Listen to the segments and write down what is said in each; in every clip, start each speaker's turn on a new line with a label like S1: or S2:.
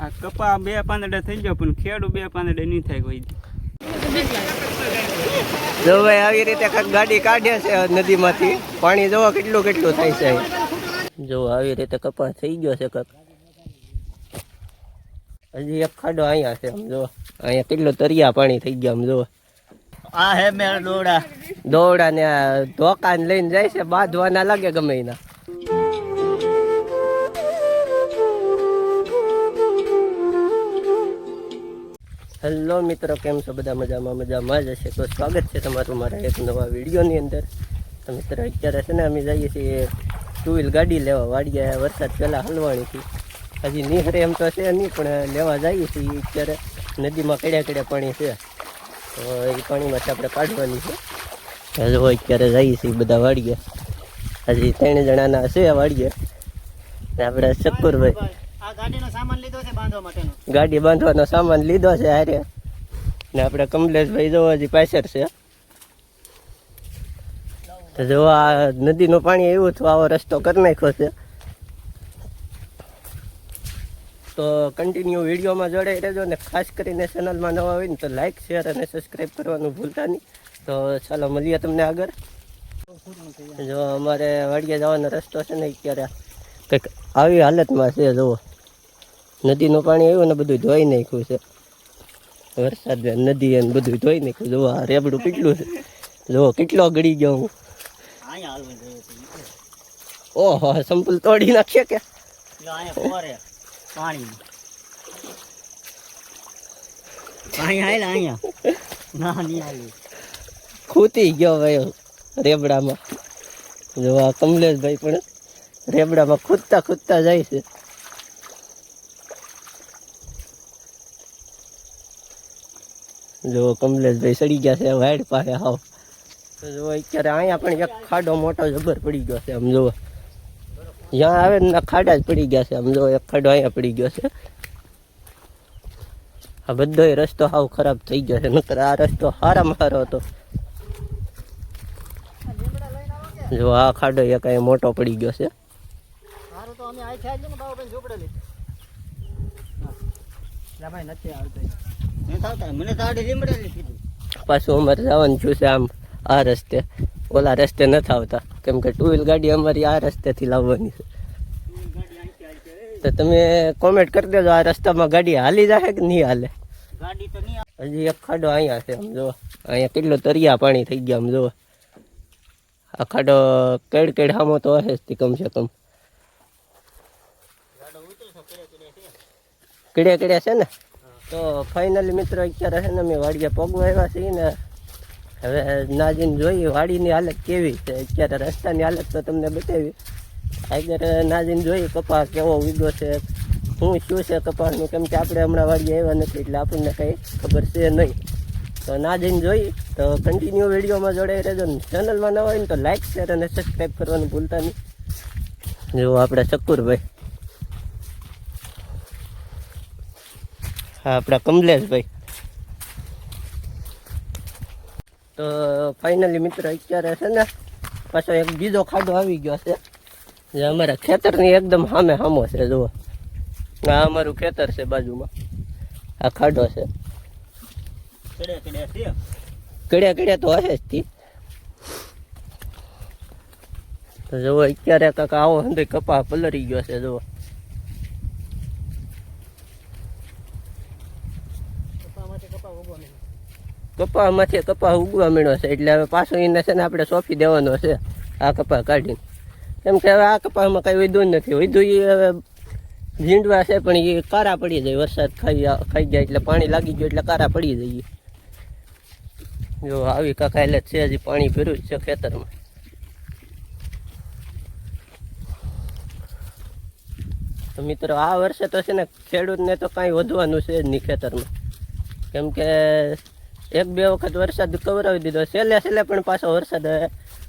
S1: આ કપા બે પાંદડા થઈ ગયો પણ ખેડું બે પાંદડા નહીં થાય કોઈ.
S2: જો ભાઈ આવી રીતે કાંઈક ગાડી કાઢે છે નદીમાંથી. પાણી જોવો કેટલું કેટલું થાય છે જો આવી રીતે કપાસ થઈ ગયો છે કાંક. હજી એક ખાડો અહીંયા છે આમ જો. અહીંયા કેટલું તરિયા પાણી થઈ ગયા આમ જો.
S3: આ હે મેળ દોડા
S2: દોડા ને આ ધોકાને લઈને જાય છે બાંધવાના લાગે ગમે એના. હેલો મિત્રો, કેમ છો? બધા મજામાં મજામાં જ હશે. તો સ્વાગત છે તમારું મારા એક નવા વિડીયોની અંદર. તો મિત્રો, અત્યારે છે ને અમે જઈએ છીએ ટુ વ્હીલ ગાડી લેવા. વાડીએ વરસાદ પહેલાં હલવાણીથી. હજી નિહરે એમ તો છે નહીં, પણ લેવા જઈએ છીએ અત્યારે. નદીમાં કડ્યા કડ્યા પાણી છે. તો એ પાણીમાંથી આપણે કાઢવાની છે. હજુ અત્યારે જઈએ છીએ બધા વાડીએ હજી ત્રણ જણાના છે વાડીએ આપણે શકુરભાઈ. ગાડી બાંધવાનો સામાન લીધો છે હારે. ને આપણે કમલેશભાઈ જોવા હજી પાછળ છે. તો જો આ નદીનું પાણી એવું થયું આવો રસ્તો કરી નાખ્યો છે. તો કન્ટિન્યુ વિડીયોમાં જોડાઈ રહેજો ને ખાસ કરીને ચેનલમાં નવા હોય ને તો લાઈક શેર અને સબસ્ક્રાઈબ કરવાનું ભૂલતા નહીં. તો ચાલો મળીએ તમને આગળ. જો અમારે વાડીએ જવાનો રસ્તો છે ને અત્યારે કંઈક આવી હાલતમાં છે, જુઓ. નદીનું પાણી આવ્યું ને બધું ધોઈ નાખ્યું છે. વરસાદ નદી એને બધું ધોઈ નાખ્યું. જુઓ, આ રેબડું કેટલું છે. જુઓ, કેટલો ગળી ગયો હું. ઓહો, સંપલ તોડી નાખ્યો કે? ખૂતી ગયો ભાઈ રેબડામાં. જો આ કમલેશભાઈ પણ રેબડામાં ખૂદતા ખૂદતા જાય છે. જો કમલેશભાઈ સડી ગયા છે વાઈડ પાસે હાવ. તો જો અત્યારે અહીંયા પણ એક ખાડો મોટો જબર પડી ગયો છે આમ જુઓ. જ્યાં આવે ને ખાડા જ પડી ગયા છે આમ જો એક ખાડો અહીંયા પડી ગયો છે. આ બધો રસ્તો હાવ ખરાબ થઈ ગયો છે નકર આ રસ્તો સારામાં સારો હતો. જો આ ખાડો એક અહીંયા મોટો પડી ગયો છે.
S3: તો અમે આઈ ને બાબા ઝૂપડેલી. ભાઈ નથી આવતો.
S2: પાછું અમારે જવાનું છું છે આમ આ રસ્તે. ઓલા રસ્તે નથી આવતા. કેમ કે ટુ વ્હીલ ગાડી અમારી આ રસ્તેથી લાવવાની છે. તો તમે કોમેન્ટ કરી દેજો આ રસ્તામાં ગાડી હાલી જાય કે નહીં હાલે? હજી એક ખાડો અહીંયા છે આમ જો અહીંયા કેટલો તરિયા પાણી થઈ ગયા આમ જો આ ખાડો કેડ કેડ હામો તો હશે જ તે કમસે કમ. કીડે કીડે છે ને? તો ફાઇનલી મિત્રો, અત્યારે છે ને અમે વાડીએ પગવા આવ્યા છીએ ને હવે નાજીને જોઈએ વાડીની હાલત કેવી છે. અત્યારે રસ્તાની હાલત તો તમને બતાવી. અત્યારે નાજીને જોઈએ કપાસ કેવો ઉગ્યો છે, શું શું છે કપાસનું? કેમ કે આપણે હમણાં વાડીએ આવ્યા નથી એટલે આપણને કંઈ ખબર છે નહીં. તો ના જોઈ તો કન્ટિન્યુ વિડીયોમાં જોડાઈ રહેજો ને. ચેનલમાં ન હોય ને તો લાઇક શેર અને સબસ્ક્રાઈબ કરવાનું ભૂલતા નહીં. જો આપણે શકુરભાઈ આપણા કમલેશભાઈ. તો ફાઇનલી મિત્ર અત્યારે છે ને, પાછો એક બીજો ખાડો આવી ગયો છે. જે અમારા ખેતરની એકદમ સામે સામો છે, જુઓ. આ અમારું ખેતર છે બાજુમાં. આ ખાડો છે.
S3: કડે કડે
S2: કડ્યા કડ્યા તો હશે જ તી જુઓ, અત્યારે કાંક આવો અંદર કપા પલરી ગયો છે, જુઓ
S3: કપામાંથી કપા ઉગવા નહીં
S2: કપામાંથી કપા ઉગવા મળ્યો છે, એટલે હવે પાછો એને છે ને આપણે સોંપી દેવાનો છે, આ કપા કાઢીને. કેમ કે હવે આ કપામાં કાંઈ વધુ નથી, વધુ એ હવે ઝીંડવા છે, પણ એ કારા પડી જાય, વરસાદ ખાઈ ખાઈ જાય એટલે પાણી લાગી ગયું એટલે કારા પડી જાય જો આવી કાકા એટલે છે, હજી પાણી ભર્યું છે ખેતરમાં. તો મિત્રો, આ વર્ષે તો છે ને ખેડૂતને તો કાંઈ વધવાનું છે જ નહીં ખેતરમાં. કેમ કે એક બે વખત વરસાદ કવરાવી દીધો. છેલ્લે છેલ્લે પણ પાછો વરસાદ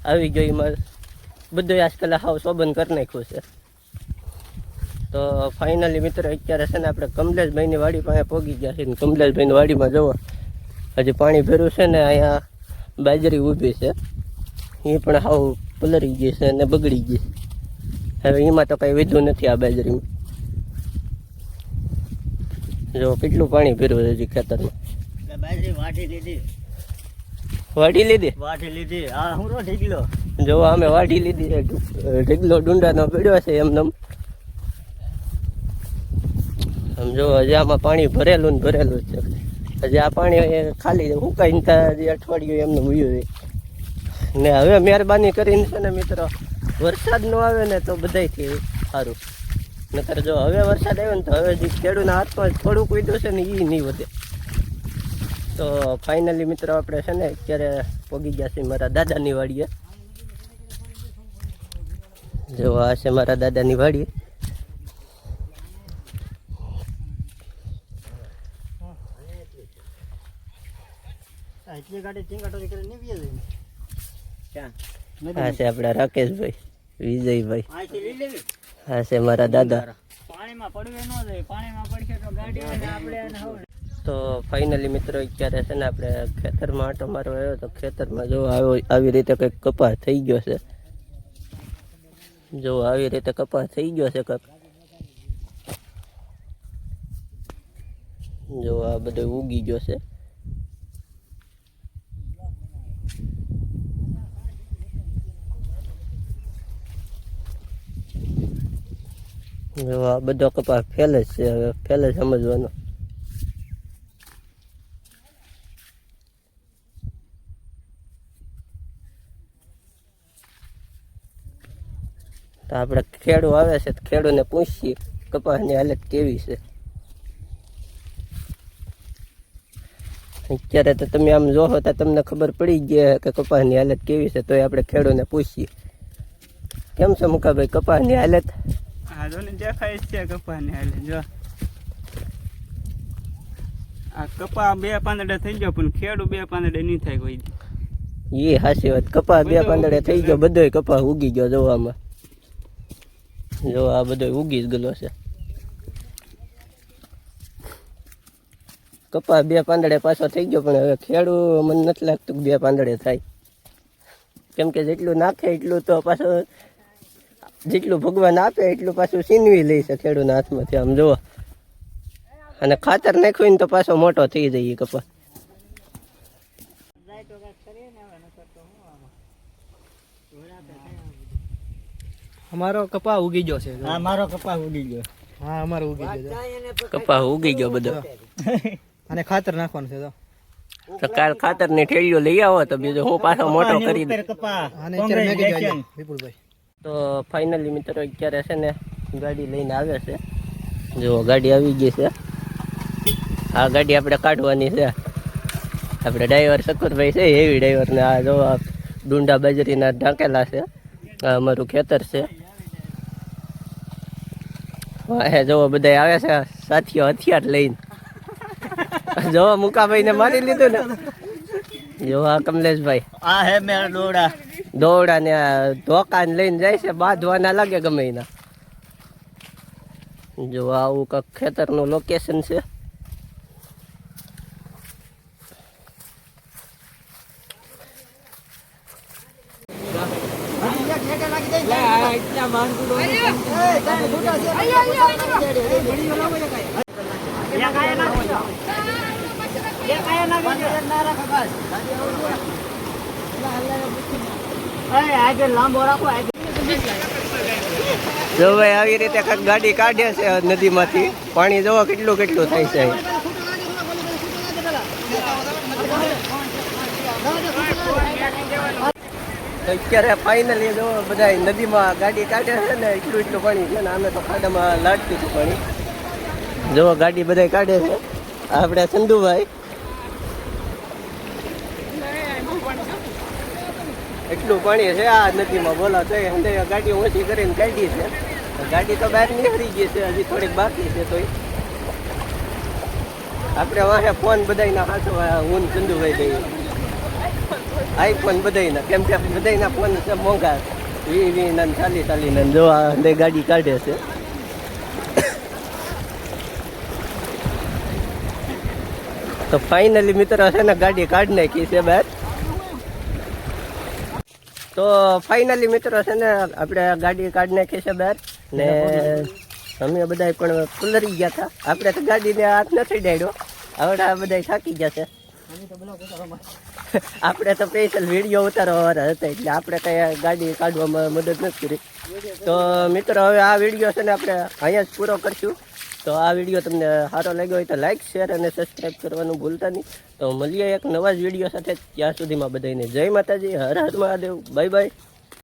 S2: આવી ગયો એમાં. બધું આજકાલ હાવ શોભન કરી નાખ્યું છે. તો ફાઇનલી મિત્રો અત્યારે છે ને આપણે કમલેશભાઈની વાડી પાસે પહોંચી ગયા છે ને કમલેશભાઈની વાડીમાં જવો હજી પાણી ભર્યું છે ને અહીંયા બાજરી ઊભી છે. એ પણ હાવ પલરી ગઈ છે અને બગડી ગઈ હવે એમાં તો કંઈ વધુ નથી આ બાજરીમાં. જો કેટલું પાણી ભર્યું હજી ખેતરમાં.
S3: બાજરી લીધી.
S2: વાઢી લીધી?
S3: લીધી. આ હું રો ઢીકલો?
S2: જો અમે વાઢી લીધી છે. ઢીગલો ડુંડાનો પીડ્યો છે એમને આમ જો હજી આમાં પાણી ભરેલું ને ભરેલું છે. હજી આ પાણી ખાલી સુકાઈને ત્યાં અઠવાડિયું એમને ઉયું છે. ને હવે મહેરબાની કરીને છે ને મિત્રો વરસાદ નો આવે ને તો બધાયથી સારું. નકર જો હવે વરસાદ આવ્યો ને તો હવે જે ખેડૂતના હાથમાં થોડુંક ઉડ્યું છે ને એ નહીં વધે. તો ફાઇનલી મિત્રો આપણે છે ને અત્યારે પગી ગયા છીએ મારા દાદાની વાડીએ. જો આ છે મારા દાદાની વાડી.
S3: એટલી ગાડી ચીંગાટોરી કરીને નીકળી જઈને. ક્યાં?
S2: આ છે આપણા રાકેશભાઈ વિજયભાઈ.
S3: અહીંથી લઈ લેવી
S2: આ છે મારા દાદા.
S1: પાણીમાં પડવે ન જાય પાણીમાં પડશે તો ગાડી હોય ને આપણે એને હવે
S2: તો ફાઇનલી મિત્રો, અત્યારે છે ને આપણે ખેતરમાં આટો મારવા આવ્યો તો ખેતરમાં જો આવ્યો આવી રીતે કંઈક કપાસ થઈ ગયો છે. જો આવી રીતે કપાસ થઈ ગયો છે કંઈક. જો આ બધો ઉગી ગયો છે. જો આ બધો કપાસ ફેલે છે હવે, ફેલે સમજવાનો. તો આપણે ખેડૂ આવે છે તો ખેડૂને પૂછીએ કપાસની હાલત કેવી છે. અત્યારે તો તમે આમ જોવો તો તમને ખબર પડી ગઈ કે કપાસની હાલત કેવી છે તોય આપણે ખેડૂને પૂછીએ. કેમ છે મુકાભાઈ કપાસની હાલત?
S1: હા જો દેખાય છે કપાની હાલત જો. આ કપા બે પાંદડે થઈ ગયો પણ ખેડૂ બે પાંદડે નહીં થાય કોઈ.
S2: એ હાસી વાત કપા બે પાંદડે થઈ ગયો બધોય કપા ઉગી ગયો જોવામાં. જો આ બધો ઉગી જ ગયેલો છે. કપાસ બે પાંદડે પાછો થઈ ગયો, પણ હવે ખેડૂ મને નથી લાગતું બે પાંદડે થાય. કેમ કે જેટલું નાખે એટલું તો પાછું જેટલું ભગવાન આપે એટલું પાછું છીનવી લઈ છે ખેડૂના હાથમાંથી. આમ જુઓ. અને ખાતર નાખ્યું ને તો પાછો મોટો થઈ જાય એ કપાસ
S4: અમારો કપા ઉગી ગયો છે.
S3: હા મારો કપા ઉગી ગયો.
S4: હા અમારો ઉગી ગયો
S2: કપા ઉગી ગયો બધો.
S4: અને ખાતર નાખવાનું છે તો.
S2: તો કાલ ખાતર ને ઠેલીઓ લઈ આવો તો બીજો હું પાછો મોટો કરી
S4: ગયો વિપુલભાઈ.
S2: તો ફાઇનલી મિત્રો અત્યારે છે ને ગાડી લઈને આવે છે. જો ગાડી આવી ગઈ છે. આ ગાડી આપણે કાઢવાની છે. આપણે ડ્રાઈવર શકુરભાઈ છે એવી ડ્રાઈવરને આ જો ડુંડા બાજરીના ઢાંકેલા છે. આ અમારું ખેતર છે. હે જોવો બધા આવે છે સાથીઓ હથિયાર લઈને. જોવો મુકાભાઈ ને મારી લીધું ને. જોવા કમલેશભાઈ.
S3: આ હે મેરા દોડા
S2: દોડા ને ધોકા લઈને જાય છે બાંધવાના લાગે ગમે એના. જોવા આવું કાંક ખેતરનું લોકેશન છે. જો ભાઈ આવી રીતે ગાડી કાઢે છે નદીમાંથી. પાણી જોવો કેટલું કેટલું થાય છે અત્યારે ફાઇનલી જો બધા નદીમાં ગાડી કાઢે છે ને, એટલું એટલું પાણી છે ને અમે તો ખાડામાં લાટતું હતું પાણી. જો ગાડી બધા કાઢે છે. આપણે ચંદુભાઈ એટલું પાણી છે, આ નદીમાં બોલો તો અંદર ગાડી ઓછી કરીને કાઢી છે. ગાડી તો બહાર નીકળી ગઈ છે, હજી થોડીક બાકી છે તોય. આપણે વાહે ફોન બધાયના હાથો હું ને ચંદુભાઈ દઈએ આઈફોન બધાયના, કેમ કે બધાયના ફોન છે મોંઘા. વી વી ના ચાલી ચાલી ને જો આ ગાડી કાઢે છે. તો ફાઇનલી મિત્રો છે ને ગાડી કાઢી નાખી છે બહાર. તો ફાઇનલી મિત્રો છે ને, આપણે ગાડી કાઢી નાખી છે બહાર ને અમે બધા પણ કુલરી ગયા હતા. આપણે તો ગાડીને હાથ નથી ડાયડો. હવે આ બધા થાકી ગયા છે. આપણે તો સ્પેશિયલ વીડિયો ઉતારવા હતા, એટલે આપણે કઈ ગાડી કાઢવામાં મદદ નથી કરી. તો મિત્રો, હવે આ વીડિયો છે ને આપણે અહીંયા જ પૂરો કરશું. તો આ વીડિયો તમને સારો લાગ્યો હોય તો લાઇક શેર અને સબસ્ક્રાઈબ કરવાનું ભૂલતા નહીં. તો મળીએ એક નવા જ વીડિયો સાથે. ત્યાં સુધીમાં બધાને જય માતાજી, હર હર મહાદેવ. Bye bye